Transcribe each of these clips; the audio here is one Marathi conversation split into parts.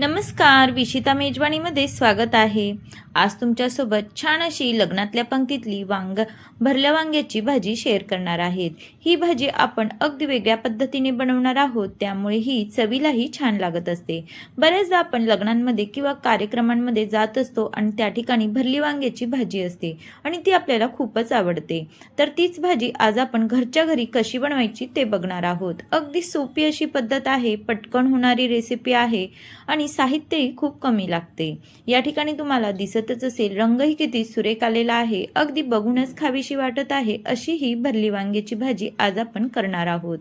नमस्कार विशिता मेजवानीमध्ये स्वागत आहे. आज तुमच्यासोबत छान अशी लग्नातल्या पंक्तीतली वांग भरल्या वांग्याची भाजी शेअर करणार आहेत. ही भाजी आपण अगदी वेगळ्या पद्धतीने बनवणार आहोत त्यामुळे ही चवीलाही छान लागत असते. बऱ्याचदा आपण लग्नांमध्ये किंवा कार्यक्रमांमध्ये जात असतो आणि त्या ठिकाणी भरली वांग्याची भाजी असते आणि ती आपल्याला खूपच आवडते. तर तीच भाजी आज आपण घरच्या घरी कशी बनवायची ते बघणार आहोत. अगदी सोपी अशी पद्धत आहे पटकन होणारी रेसिपी आहे आणि साहित्यही खूप कमी लागते. या ठिकाणी तुम्हाला दिसतच असेल रंगही किती सुरेख आलेला आहे अगदी बघूनच खावीशी वाटत आहे अशी ही भरली वांग्याची भाजी आज आपण करणार आहोत.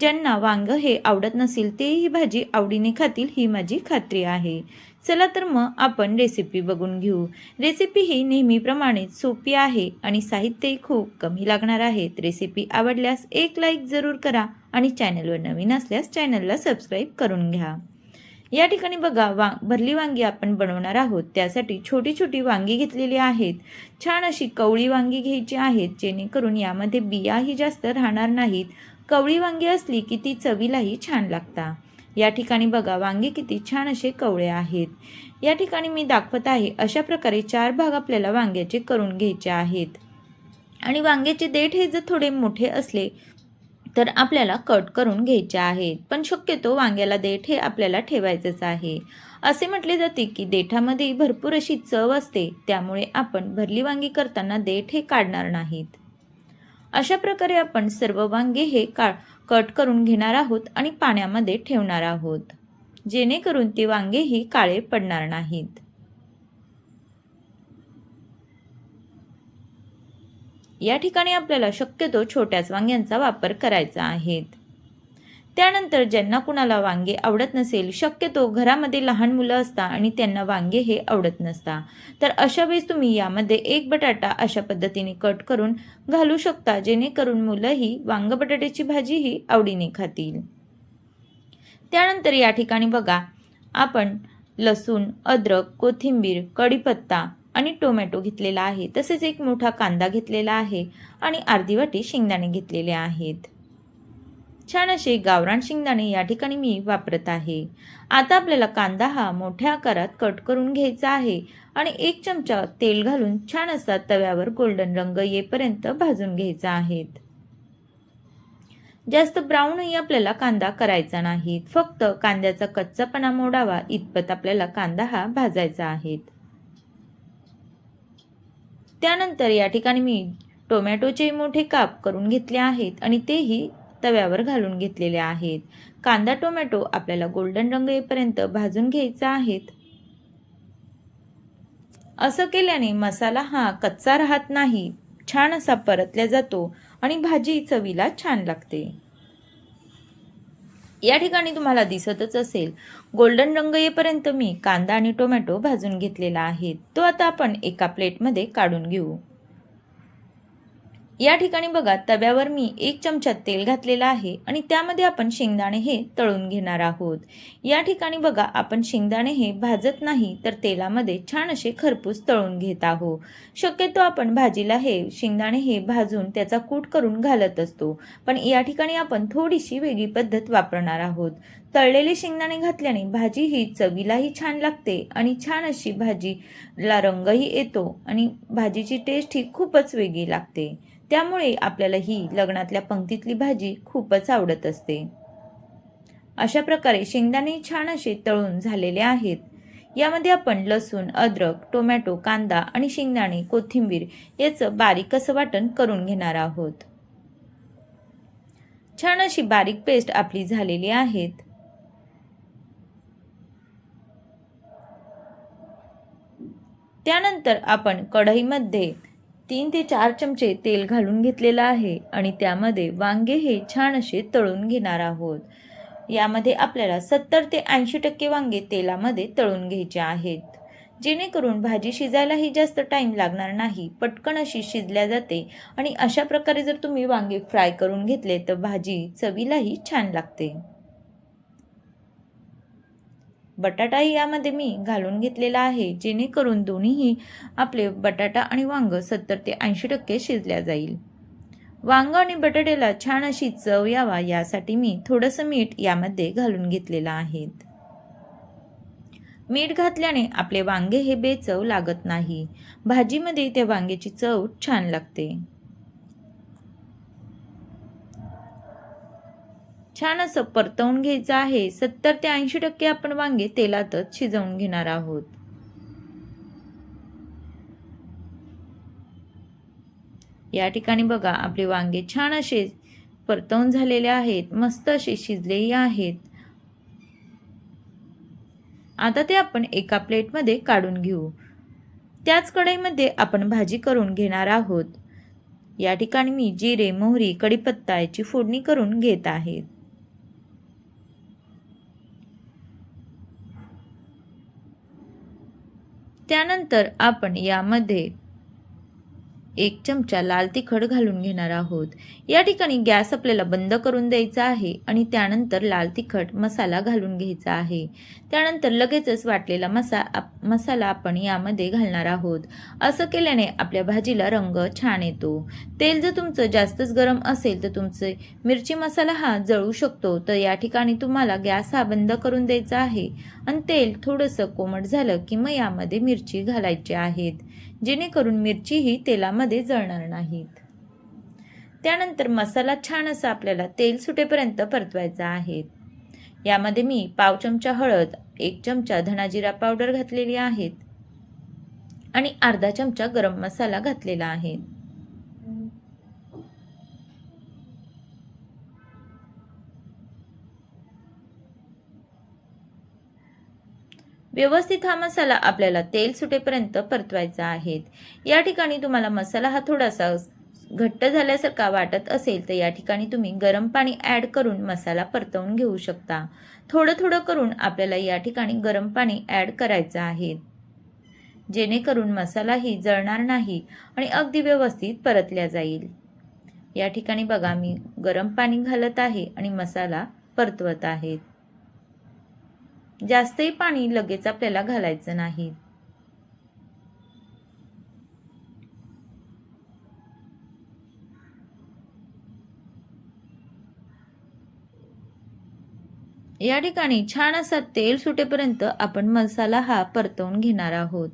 ज्यांना वांग हे आवडत नसेल ते ही भाजी आवडीने खातील ही माझी खात्री आहे. चला तर मग आपण रेसिपी बघून घेऊ. रेसिपी ही नेहमीप्रमाणे सोपी आहे आणि साहित्यही खूप कमी लागणार आहेत रेसिपी आवडल्यास एक लाईक जरूर करा आणि चॅनलवर नवीन असल्यास चॅनलला सबस्क्राईब करून घ्या. या ठिकाणी बघा वा भरली वांगी आपण बनवणार आहोत. त्यासाठी छोटी छोटी वांगी घेतलेली आहेत. छान अशी कवळी वांगी घ्यायची आहेत जेणेकरून यामध्ये बियाही जास्त राहणार नाहीत. कवळी वांगी असली की ती चवीलाही छान लागता. या ठिकाणी बघा वांगे किती छान असे कवळे आहेत. या ठिकाणी मी दाखवत आहे अशा प्रकारे चार भाग आपल्याला वांग्याचे करून घ्यायचे आहेत. आणि वांग्याचे देठ हे जर थोडे मोठे असले तर आपल्याला कट करून घ्यायचे आहेत. पण शक्यतो वांग्याला देठ हे आपल्याला ठेवायचंच आहे. असे म्हटले जाते की देठामध्ये भरपूर अशी चव असते त्यामुळे आपण भरली वांगी करताना देठ हे काढणार नाहीत. अशा प्रकारे आपण सर्व वांगे हे का कट करून घेणार आहोत आणि पाण्यामध्ये ठेवणार आहोत. जेणेकरून ते वांगेही काळे पडणार नाहीत. या ठिकाणी आपल्याला शक्यतो छोट्याच वांग्यांचा वापर करायचा आहे. त्यानंतर ज्यांना कुणाला वांगे आवडत नसेल शक्यतो घरामध्ये लहान मुलं असता आणि त्यांना वांगे हे आवडत नसता. तर अशा वेळेस तुम्ही यामध्ये एक बटाटा अशा पद्धतीने कट करून घालू शकता जेणेकरून मुलंही वांग बटाट्याची भाजीही आवडीने खातील. त्यानंतर या ठिकाणी बघा आपण लसूण अद्रक कोथिंबीर कढीपत्ता आणि टोमॅटो घेतलेला आहे. तसेच एक मोठा कांदा घेतलेला आहे आणि अर्धी वाटी शेंगदाणे घेतलेले आहेत. छान असे गावरान शेंगदाणे या ठिकाणी मी वापरत आहे. आता आपल्याला कांदा हा मोठ्या आकारात कट करून घ्यायचा आहे आणि एक चमचा तेल घालून छान असा तव्यावर गोल्डन रंग येईपर्यंत भाजून घ्यायचा आहे. जास्त ब्राऊनही आपल्याला कांदा करायचा नाही. फक्त कांद्याचा कच्चापणा मोडावा इतपत आपल्याला कांदा हा भाजायचा आहे. त्यानंतर या ठिकाणी मी टोमॅटोचे मोठे काप करून घेतले आहेत आणि तेही तव्यावर घालून घेतलेले आहेत. कांदा टोमॅटो आपल्याला गोल्डन रंग येईपर्यंत भाजून घ्यायचा आहेत. असं केल्याने मसाला हा कच्चा राहत नाही. छान असा परतल्या जातो आणि भाजी चवीला छान लागते. या ठिकाणी तुम्हाला दिसतच असेल गोल्डन रंग येईपर्यंत मी कांदा आणि टोमॅटो भाजून घेतलेला आहे. तो आता आपण एका प्लेटमध्ये काढून घेऊ. या ठिकाणी बघा तव्यावर मी एक चमचा तेल घातलेला आहे आणि त्यामध्ये आपण शेंगदाणे हे तळून घेणार आहोत. या ठिकाणी बघा आपण शेंगदाणे हे भाजत नाही तर तेलामध्ये छान असे खरपूस तळून घेत आहोत. शक्यतो आपण भाजीला हे शेंगदाणे हे भाजून त्याचा कूट करून घालत असतो पण या ठिकाणी आपण थोडीशी वेगळी पद्धत वापरणार आहोत. तळलेले शेंगदाणे घातल्याने भाजी ही चवीलाही छान लागते आणि छान अशी भाजीला रंगही येतो आणि भाजीची टेस्ट ही खूपच वेगळी लागते. त्यामुळे आपल्याला ही लग्नातल्या पंक्तीतली भाजी खूपच आवडत असते. अशा प्रकारे शेंगदाणे छान असे तळून झालेले आहेत. यामध्ये आपण लसूण अद्रक टोमॅटो कांदा आणि शेंगदाणे कोथिंबीर याचं बारीक असं वाटण करून घेणार आहोत. छान अशी बारीक पेस्ट आपली झालेली आहेत. त्यानंतर आपण कढईमध्ये तीन ते चार चमचे तेल घालून घेतलेलं आहे आणि त्यामध्ये वांगे हे छान असे तळून घेणार आहोत. यामध्ये आपल्याला सत्तर ते ऐंशी टक्के वांगे तेलामध्ये तळून घ्यायचे आहेत. जेणेकरून भाजी शिजायलाही जास्त टाईम लागणार नाही पटकन अशी शिजल्या जाते आणि अशा प्रकारे जर तुम्ही वांगे फ्राय करून घेतले तर भाजी चवीलाही छान लागते. बटाटाही यामध्ये मी घालून घेतलेला आहे जेणेकरून दोन्हीही आपले बटाटा आणि वांग सत्तर ते ऐंशी टक्के शिजल्या जाईल. वांग आणि बटाट्याला छान अशी चव यावा यासाठी मी थोडंसं मीठ यामध्ये घालून घेतलेलं आहे. मीठ घातल्याने आपले वांगे हे बेचव लागत नाही. भाजीमध्ये त्या वांग्याची चव छान लागते. छान असं परतवून घ्यायचं आहे. सत्तर ते ऐंशी टक्के आपण वांगे तेलातच शिजवून घेणार आहोत. या ठिकाणी बघा आपले वांगे छान असे परतवून झालेले आहेत. मस्त असे शिजलेही आहेत. आता ते आपण एका प्लेटमध्ये काढून घेऊ. त्याच कढईमध्ये आपण भाजी करून घेणार आहोत. या ठिकाणी मी जिरे मोहरी कढीपत्ता याची फोडणी करून घेत आहे. त्यानंतर आपण यामध्ये एक चमचा लाल तिखट घालून घेणार आहोत. या ठिकाणी गॅस आपल्याला बंद करून द्यायचा आहे आणि त्यानंतर लाल तिखट मसाला घालून घ्यायचा आहे. त्यानंतर लगेचच वाटलेला मसा मसाला आपण यामध्ये घालणार आहोत. असं केल्याने आपल्या भाजीला रंग छान येतो. तेल जर तुमचं जास्तच गरम असेल तर तुमचे मिरची मसाला हा जळू शकतो. तर या ठिकाणी तुम्हाला गॅस हा बंद करून द्यायचा आहे. आणि तेल थोडंसं कोमट झालं की मग यामध्ये मिरची घालायची आहेत. जेणेकरून मिरचीही तेलामध्ये जळणार नाहीत. त्यानंतर मसाला छान असा आपल्याला तेल सुटेपर्यंत परतवायचा आहे. यामध्ये मी पाव चमचा हळद एक चमचा धनाजिरा पावडर घातलेली आहेत आणि अर्धा चमचा गरम मसाला घातलेला आहे. व्यवस्थित हा मसाला आपल्याला तेल सुटेपर्यंत परतवायचा आहे. या ठिकाणी तुम्हाला मसाला हा थोडासा घट्ट झाल्यासारखा वाटत असेल तर या ठिकाणी तुम्ही गरम पाणी ॲड करून मसाला परतवून घेऊ शकता. थोडं थोडं करून आपल्याला या ठिकाणी गरम पाणी ॲड करायचं आहे. जेणेकरून मसालाही जळणार नाही आणि अगदी व्यवस्थित परतल्या जाईल. या ठिकाणी बघा मी गरम पाणी घालत आहे आणि मसाला परतवत आहेत जास्तही पाणी लगेच आपल्याला घालायचं नाही. या ठिकाणी छान असा तेल सुटेपर्यंत आपण मसाला हा परतवून घेणार आहोत.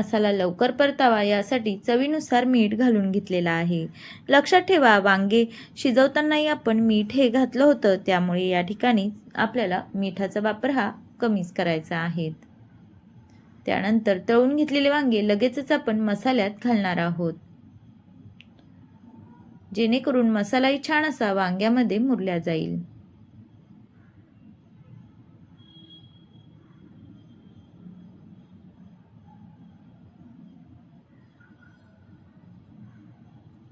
मसाला लवकर परतावा यासाठी चवीनुसार मीठ घालून घेतलेला आहे. लक्षात ठेवा वांगे शिजवतानाही आपण मीठ हे घातलं होतं त्यामुळे या ठिकाणी आपल्याला मिठाचा वापर हा कमीच करायचा आहे. त्यानंतर तळून घेतलेले वांगे लगेचच आपण मसाल्यात घालणार आहोत. जेणेकरून मसालाही छान असा वांग्यामध्ये मुरल्या जाईल.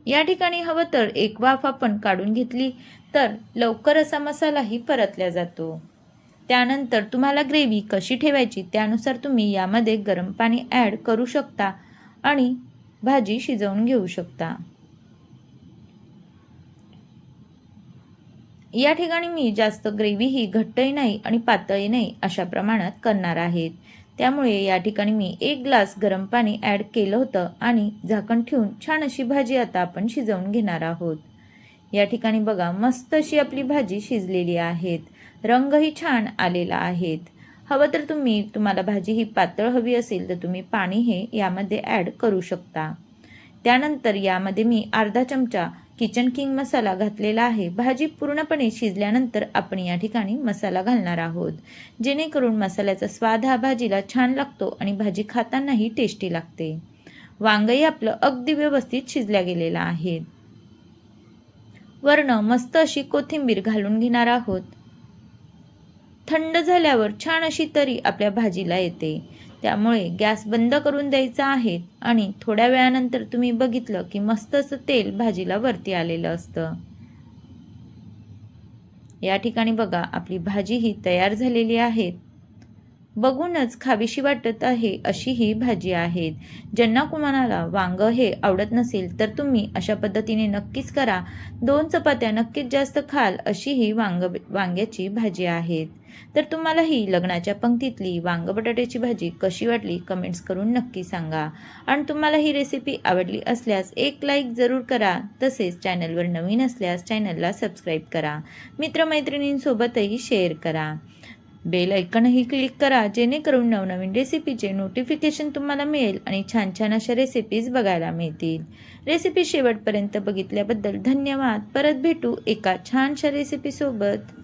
या ठिकाणी हवं तर एक वाफ आपण काढून घेतली तर लवकर असा मसालाही परतल्या जातो. त्यानंतर तुम्हाला ग्रेव्ही कशी ठेवायची त्यानुसार तुम्ही यामध्ये गरम पाणी ॲड करू शकता आणि भाजी शिजवून घेऊ शकता. या ठिकाणी मी जास्त ग्रेव्ही ही घट्टही नाही आणि पातळही नाही अशा प्रमाणात करणार आहेत त्यामुळे या ठिकाणी मी एक ग्लास गरम पाणी ॲड केलं होतं आणि झाकण ठेवून छान अशी भाजी आता आपण शिजवून घेणार आहोत. या ठिकाणी बघा मस्त अशी आपली भाजी शिजलेली आहेत. रंगही छान आलेला आहेत. हवं तर तुम्ही तुम्हाला भाजी ही पातळ हवी असेल तर तुम्ही पाणी हे यामध्ये ॲड करू शकता. त्यानंतर यामध्ये मी अर्धा चमचा किचन किंग मसाला घातलेला आहे. भाजी पूर्णपणे शिजल्यानंतर आपण या ठिकाणी मसाला घालणार आहोत. जेणेकरून मसाल्याचा स्वाद हा भाजीला छान लागतो आणि भाजी खातानाही टेस्टी लागते. वांगही आपलं अगदी व्यवस्थित शिजल्या गेलेलं आहे. वर्ण मस्त अशी कोथिंबीर घालून घेणार आहोत. थंड झाल्यावर छान अशी तरी आपल्या भाजीला येते. त्यामुळे गॅस बंद करून द्यायचा आहे आणि थोड्या वेळानंतर तुम्ही बघितलं की मस्त असं तेल भाजीला वरती आलेलं असतं. या ठिकाणी बघा आपली भाजी ही तयार झालेली आहे. बघूनच खावीशी वाटत आहे अशी ही भाजी आहेत. ज्यांना कुणाला वांग हे आवडत नसेल तर तुम्ही अशा पद्धतीने नक्कीच करा. दोन चपात्या नक्कीच जास्त खाल अशी ही वांग वांग्याची भाजी आहेत. तर तुम्हाला ही लग्नाच्या पंक्तीतली वांग बटाट्याची भाजी कशी वाटली कमेंट्स करून नक्की सांगा. आणि तुम्हाला ही रेसिपी आवडली असल्यास एक लाईक जरूर करा. तसेच चॅनलवर नवीन असल्यास चॅनलला सबस्क्राईब करा. मित्रमैत्रिणींसोबतही शेअर करा. बेल ऐकणही क्लिक करा जेणेकरून नवनवीन रेसिपीचे नोटिफिकेशन तुम्हाला मिळेल आणि छान छान अशा रेसिपीज बघायला मिळतील. रेसिपी शेवटपर्यंत बघितल्याबद्दल धन्यवाद. परत भेटू एका छानशा रेसिपीसोबत